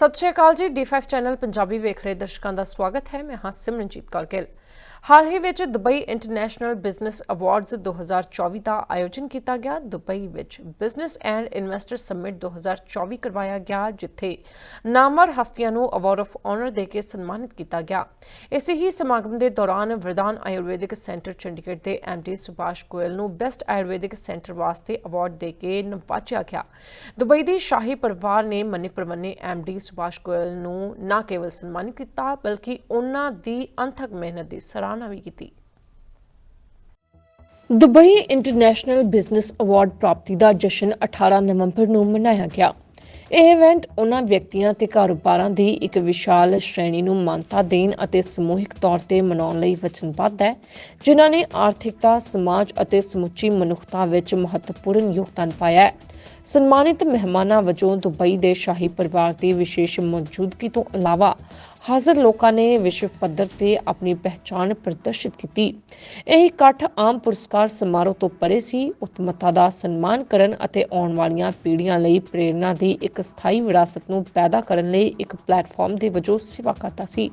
ਸਤਿ ਸ਼੍ਰੀ ਅਕਾਲ ਜੀ D5 channel Punjabi ਵੇਖ ਰਹੇ ਦਰਸ਼ਕਾਂ ਦਾ ਸਵਾਗਤ ਹੈ। ਮੈਂ ਹਾਂ ਸਿਮਰਨਜੀਤ ਕੌਰ ਗਿੱਲ। ਹਾਲ ਹੀ ਵਿੱਚ ਦੁਬਈ ਇੰਟਰਨੈਸ਼ਨਲ ਬਿਜ਼ਨਸ ਅਵਾਰਡਸ 2024 ਦਾ ਆਯੋਜਨ ਕੀਤਾ ਗਿਆ। ਦੁਬਈ ਵਿੱਚ ਬਿਜ਼ਨਸ ਐਂਡ ਇਨਵੈਸਟਰ ਸਮਿਟ 2024 ਕਰਵਾਇਆ ਗਿਆ, ਜਿੱਥੇ ਨਾਮਵਰ ਹਸਤੀਆਂ ਨੂੰ ਅਵਾਰਡ ਆਫ ਆਨਰ ਦੇ ਕੇ ਸਨਮਾਨਿਤ ਕੀਤਾ ਗਿਆ। ਇਸੇ ਹੀ ਸਮਾਗਮ ਦੇ ਦੌਰਾਨ ਵਰਦਾਨ ਆਯੁਰਵੈਦਿਕ ਸੈਂਟਰ ਚੰਡੀਗੜ੍ਹ ਦੇ ਐਮਡੀ ਸੁਭਾਸ਼ ਗੋਇਲ ਨੂੰ ਬੈਸਟ ਆਯੁਰਵੈਦਿਕ ਸੈਂਟਰ ਵਾਸਤੇ ਅਵਾਰਡ ਦੇ ਕੇ ਨਵਾਜਿਆ ਗਿਆ। ਦੁਬਈ ਦੀ ਸ਼ਾਹੀ ਪਰਿਵਾਰ ਨੇ ਮੰਨੇ ਪ੍ਰਮੰਨੇ ਐਮਡੀ ਸੁਭਾਸ਼ ਗੋਇਲ ਨੂੰ ਨਾ ਕੇਵਲ ਸਨਮਾਨਿਤ ਕੀਤਾ, ਬਲਕਿ ਉਹਨਾਂ ਦੀ ਅੰਥਕ ਮਿਹਨਤ ਦੀ ਸਰਾਹਨਾ ਵੀ ਕੀਤੀ। ਦੁਬਈ ਇੰਟਰਨੈਸ਼ਨਲ ਬਿਜ਼ਨਸ ਅਵਾਰਡ ਪ੍ਰਾਪਤੀ ਦਾ ਜਸ਼ਨ 18 ਨਵੰਬਰ ਨੂੰ ਮਨਾਇਆ ਗਿਆ। ਇਹ ਇਵੈਂਟ ਉਹਨਾਂ ਵਿਅਕਤੀਆਂ ਤੇ ਕਾਰੋਬਾਰਾਂ ਦੀ ਇੱਕ ਵਿਸ਼ਾਲ ਸ਼੍ਰੇਣੀ ਨੂੰ ਮਾਨਤਾ ਦੇਣ ਅਤੇ ਸਮੂਹਿਕ ਤੌਰ ਤੇ ਮਨਾਉਣ ਲਈ ਵਚਨਬੱਧ ਹੈ, ਜਿਨ੍ਹਾਂ ਨੇ ਆਰਥਿਕਤਾ, ਸਮਾਜ ਅਤੇ ਸਮੁੱਚੀ ਮਨੁੱਖਤਾ ਵਿੱਚ ਮਹੱਤਵਪੂਰਨ ਯੋਗਦਾਨ ਪਾਇਆ ਹੈ। ਸਨਮਾਨਿਤ ਮਹਿਮਾਨਾਂ ਵਜੋਂ ਦੁਬਈ ਦੇ ਸ਼ਾਹੀ ਪਰਿਵਾਰ ਦੀ ਵਿਸ਼ੇਸ਼ ਮੌਜੂਦਗੀ ਤੋਂ ਇਲਾਵਾ ਹਾਜ਼ਰ ਲੋਕਾਂ ਨੇ ਵਿਸ਼ਵ ਪੱਧਰ ਤੇ ਆਪਣੀ ਪਹਿਚਾਣ ਪ੍ਰਦਰਸ਼ਿਤ ਕੀਤੀ। ਇਹ ਇਕੱਠ ਆਮ ਪੁਰਸਕਾਰ ਸਮਾਰੋਹ ਤੋਂ ਪਰੇ ਸੀ। ਉੱਤਮਤਾ ਦਾ ਸਨਮਾਨ ਕਰਨ ਅਤੇ ਆਉਣ ਵਾਲੀਆਂ ਪੀੜ੍ਹੀਆਂ ਲਈ ਪ੍ਰੇਰਣਾ ਦੀ ਇੱਕ ਸਥਾਈ ਵਿਰਾਸਤ ਨੂੰ ਪੈਦਾ ਕਰਨ ਲਈ ਇੱਕ ਪਲੇਟਫਾਰਮ ਦੇ ਵਜੋਂ ਸੇਵਾ ਕਰਦਾ ਸੀ।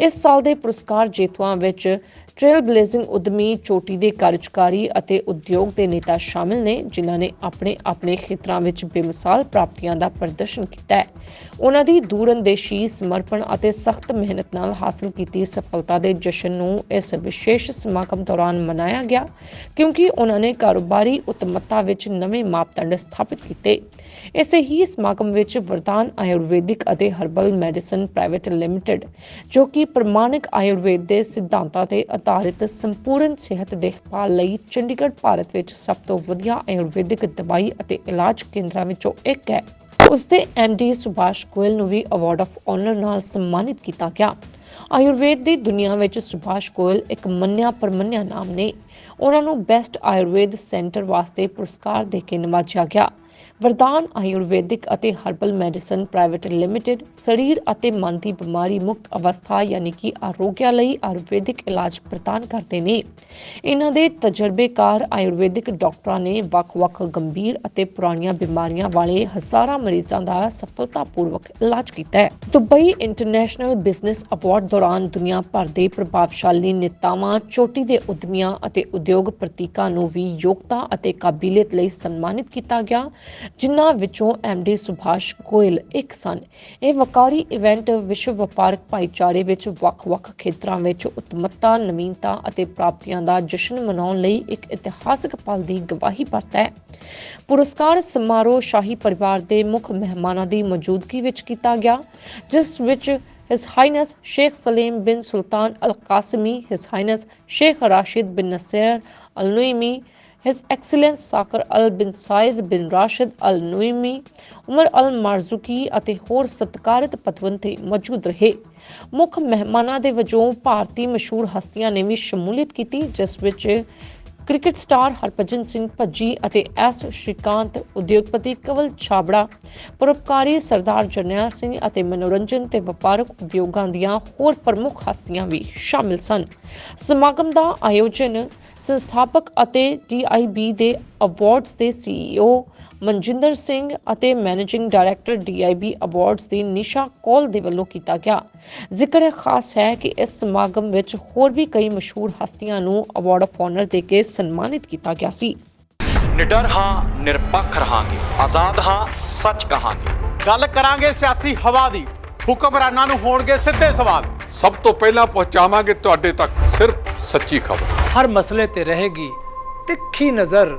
ਇਸ ਸਾਲ ਦੇ ਪੁਰਸਕਾਰ ਜੇਤੂਆਂ ਵਿੱਚ ਟ੍ਰੇਲ ਬਲੇਜ਼ਿੰਗ ਉਦਮੀ, ਚੋਟੀ ਦੇ ਕਾਰਜਕਾਰੀ ਅਤੇ ਉਦਯੋਗ ਦੇ ਨੇਤਾ ਸ਼ਾਮਿਲ ਨੇ, ਜਿਨ੍ਹਾਂ ਨੇ ਆਪਣੇ ਆਪਣੇ ਖੇਤਰਾਂ ਵਿੱਚ ਬੇਮਿਸਾਲ ਪ੍ਰਾਪਤੀਆਂ ਦਾ ਪ੍ਰਦਰਸ਼ਨ ਕੀਤਾ ਹੈ। ਉਹਨਾਂ ਦੀ ਦੂਰਅੰਦੇਸ਼ੀ ਸਮਰਪਣ ਅਤੇ ਸਖਤ ਮਿਹਨਤ ਨਾਲ ਹਾਸਲ ਕੀਤੀ ਸਫਲਤਾ ਦੇ ਜਸ਼ਨ ਨੂੰ ਇਸ ਵਿਸ਼ੇਸ਼ ਸਮਾਗਮ ਦੌਰਾਨ ਮਨਾਇਆ ਗਿਆ, ਕਿਉਂਕਿ ਉਹਨਾਂ ਨੇ ਕਾਰੋਬਾਰੀ ਉਤਮਤਾ ਵਿੱਚ ਨਵੇਂ ਮਾਪਦੰਡ ਸਥਾਪਿਤ ਕੀਤੇ। ਇਸੇ ਹੀ ਸਮਾਗਮ ਵਿੱਚ ਵਰਦਾਨ ਆਯੁਰਵੈਦਿਕ ਅਤੇ ਹਰਬਲ ਮੈਡੀਸਨ ਪ੍ਰਾਈਵੇਟ ਲਿਮਟਿਡ, ਜੋ ਕਿ ਪ੍ਰਮਾਣਿਕ ਆਯੁਰਵੇਦ ਦੇ ਸਿਧਾਂਤਾਂ ਤੇ ਆਧਾਰਿਤ ਸੰਪੂਰਨ ਸਿਹਤ ਦੇਖਭਾਲ ਲਈ ਚੰਡੀਗੜ੍ਹ, ਭਾਰਤ ਵਿੱਚ ਸਭ ਤੋਂ ਵਧੀਆ ਆਯੁਰਵੈਦਿਕ ਦਵਾਈ ਅਤੇ ਇਲਾਜ ਕੇਂਦਰਾਂ ਵਿੱਚੋਂ ਇੱਕ ਹੈ। ਉਸ ਦੇ ਐਮਡੀ ਸੁਭਾਸ਼ ਗੋਇਲ ਨੂੰ ਵੀ ਅਵਾਰਡ ਆਫ ਆਨਰ ਨਾਲ ਸਨਮਾਨਿਤ ਕੀਤਾ ਗਿਆ। ਆਯੁਰਵੇਦ ਦੀ ਦੁਨੀਆ ਵਿੱਚ ਸੁਭਾਸ਼ ਗੋਇਲ ਇੱਕ ਮੰਨਿਆ ਪਰਮੰਨਿਆ ਨਾਮ ਨੇ। ਉਹਨਾਂ ਨੂੰ ਬੈਸਟ ਆਯੁਰਵੇਦ ਸੈਂਟਰ ਵਾਸਤੇ ਪੁਰਸਕਾਰ ਦੇ ਕੇ ਨਵਾਜਿਆ ਗਿਆ। ਵਰਦਾਨ, ਆਯੁਰਵੈਦਿਕ ਅਤੇ ਹਰਬਲ ਮੈਡੀਸਨ ਪ੍ਰਾਈਵੇਟ ਲਿਮਟਿਡ, ਸਰੀਰ ਅਤੇ ਮਨ ਦੀ ਬਿਮਾਰੀ ਮੁਕਤ ਅਵਸਥਾ ਯਾਨੀ ਕਿ ਆਰੋਗਿਆ ਲਈ ਆਯੁਰਵੈਦਿਕ ਇਲਾਜ ਪ੍ਰਦਾਨ ਕਰਦੇ ਨੇ। ਇਹਨਾਂ ਦੇ ਤਜਰਬੇਕਾਰ ਆਯੁਰਵੈਦਿਕ ਡਾਕਟਰਾਂ ਨੇ ਵੱਖ-ਵੱਖ ਗੰਭੀਰ ਅਤੇ ਪੁਰਾਣੀਆਂ ਬਿਮਾਰੀਆਂ ਵਾਲੇ ਹਜ਼ਾਰਾਂ ਮਰੀਜ਼ਾਂ ਦਾ ਸਫਲਤਾਪੂਰਵਕ ਇਲਾਜ ਕੀਤਾ ਹੈ। ਦੁਬਈ ਇੰਟਰਨੈਸ਼ਨਲ ਬਿਜ਼ਨਸ ਅਵਾਰਡ ਦੌਰਾਨ ਦੁਨੀਆ ਭਰ ਦੇ ਪ੍ਰਭਾਵਸ਼ਾਲੀ ਨੇਤਾਵਾਂ, ਚੋਟੀ ਦੇ ਉਦਮੀਆਂ ਅਤੇ ਉਦਯੋਗ ਪ੍ਰਤੀਕਾਂ ਨੂੰ ਵੀ ਯੋਗਤਾ ਅਤੇ ਕਾਬਲੀਅਤ ਲਈ ਸਨਮਾਨਿਤ ਕੀਤਾ ਗਿਆ। ਜਿਨ੍ਹਾਂ ਵਿੱਚੋਂ ਐਮਡੀ ਸੁਭਾਸ਼ ਗੋਇਲ ਇੱਕ ਸਨ। ਇਹ ਵਕਾਰੀ ਇਵੈਂਟ ਵਿਸ਼ਵ ਵਪਾਰਕ ਭਾਈਚਾਰੇ ਵਿੱਚ ਵੱਖ-ਵੱਖ ਖੇਤਰਾਂ ਵਿੱਚ ਉਤਮਤਾ ਨਵੀਨਤਾ ਅਤੇ ਪ੍ਰਾਪਤੀਆਂ ਦਾ ਜਸ਼ਨ ਮਨਾਉਣ ਲਈ ਇੱਕ ਇਤਿਹਾਸਕ ਪਲ ਦੀ ਗਵਾਹੀ ਭਰਦਾ ਹੈ। ਪੁਰਸਕਾਰ ਸਮਾਰੋਹ ਸ਼ਾਹੀ ਪਰਿਵਾਰ ਦੇ ਮੁੱਖ ਮਹਿਮਾਨਾਂ ਦੀ ਮੌਜੂਦਗੀ ਵਿੱਚ ਕੀਤਾ ਗਿਆ ਜਿਸ ਵਿੱਚ His Highness Sheikh Salim bin Sultan Al Qasimi, His Highness Sheikh Rashid bin Nasser Al Nuimi, His Excellence Sakar Al bin Said bin Rashid Al Nuimi, ਉਮਰ ਅਲ ਮਾਰਜ਼ੂਕੀ ਅਤੇ ਹੋਰ ਸਤਿਕਾਰਿਤ ਪਤਵੰਤੇ ਮੌਜੂਦ ਰਹੇ। ਮੁੱਖ ਮਹਿਮਾਨਾਂ ਦੇ ਵਜੋਂ ਭਾਰਤੀ ਮਸ਼ਹੂਰ ਹਸਤੀਆਂ ਨੇ ਵੀ ਸ਼ਮੂਲੀਅਤ ਕੀਤੀ ਜਿਸ ਵਿੱਚ ਕ੍ਰਿਕਟ ਸਟਾਰ ਹਰਭਜਨ ਸਿੰਘ ਭੱਜੀ ਅਤੇ ਐਸ ਸ਼੍ਰੀਕਾਂਤ ਉਦਯੋਗਪਤੀ ਕਵਲ ਛਾਬੜਾ, ਪਰਉਪਕਾਰੀ ਸਰਦਾਰ ਜਰਨੈਲ ਸਿੰਘ ਅਤੇ ਮਨੋਰੰਜਨ ਤੇ ਵਪਾਰਕ ਉਦਯੋਗਾਂ ਦੀਆਂ ਹੋਰ ਪ੍ਰਮੁੱਖ ਹਸਤੀਆਂ ਵੀ ਸ਼ਾਮਿਲ ਸਨ। ਸਮਾਗਮ ਦਾ ਆਯੋਜਨ ਸੰਸਥਾਪਕ ਅਤੇ DIB ਦੇ ਅਵਾਰਡਸ ਦੇ CEO ਮਨਜਿੰਦਰ ਸਿੰਘ ਅਤੇ ਮੈਨੇਜਿੰਗ ਡਾਇਰੈਕਟਰ DIB ਅਵਾਰਡਸ ਦੀ ਨਿਸ਼ਾ ਕੌਲ ਦੇ ਵੱਲੋਂ ਕੀਤਾ ਗਿਆ। ਜ਼ਿਕਰ ਖਾਸ ਹੈ ਕਿ ਇਸ ਸਮਾਗਮ ਵਿੱਚ ਹੋਰ ਵੀ ਕਈ ਮਸ਼ਹੂਰ ਹਸਤੀਆਂ ਨੂੰ ਅਵਾਰਡ ਆਫ ਆਨਰ ਦੇ ਕੇ ਸਨਮਾਨਿਤ ਕੀਤਾ ਗਿਆ ਸੀ। ਨਿਡਰ ਹਾਂ ਨਿਰਪੱਖ ਰਹਾਂਗੇ। ਆਜ਼ਾਦ ਹਾਂ ਸੱਚ ਕਹਾਂਗੇ। ਗੱਲ ਕਰਾਂਗੇ ਸਿਆਸੀ ਹਵਾ ਦੀ। ਹੁਕਮਰਾਨਾਂ ਨੂੰ ਹੋਣਗੇ ਸਿੱਧੇ ਸਵਾਲ। ਸਭ ਤੋਂ ਪਹਿਲਾਂ ਪਹੁੰਚਾਵਾਂਗੇ ਤੁਹਾਡੇ ਤੱਕ ਸਿਰਫ ਸੱਚੀ ਖਬਰ। ਹਰ ਮਸਲੇ ਤੇ ਰਹੇਗੀ ਤਿੱਖੀ ਨਜ਼ਰ।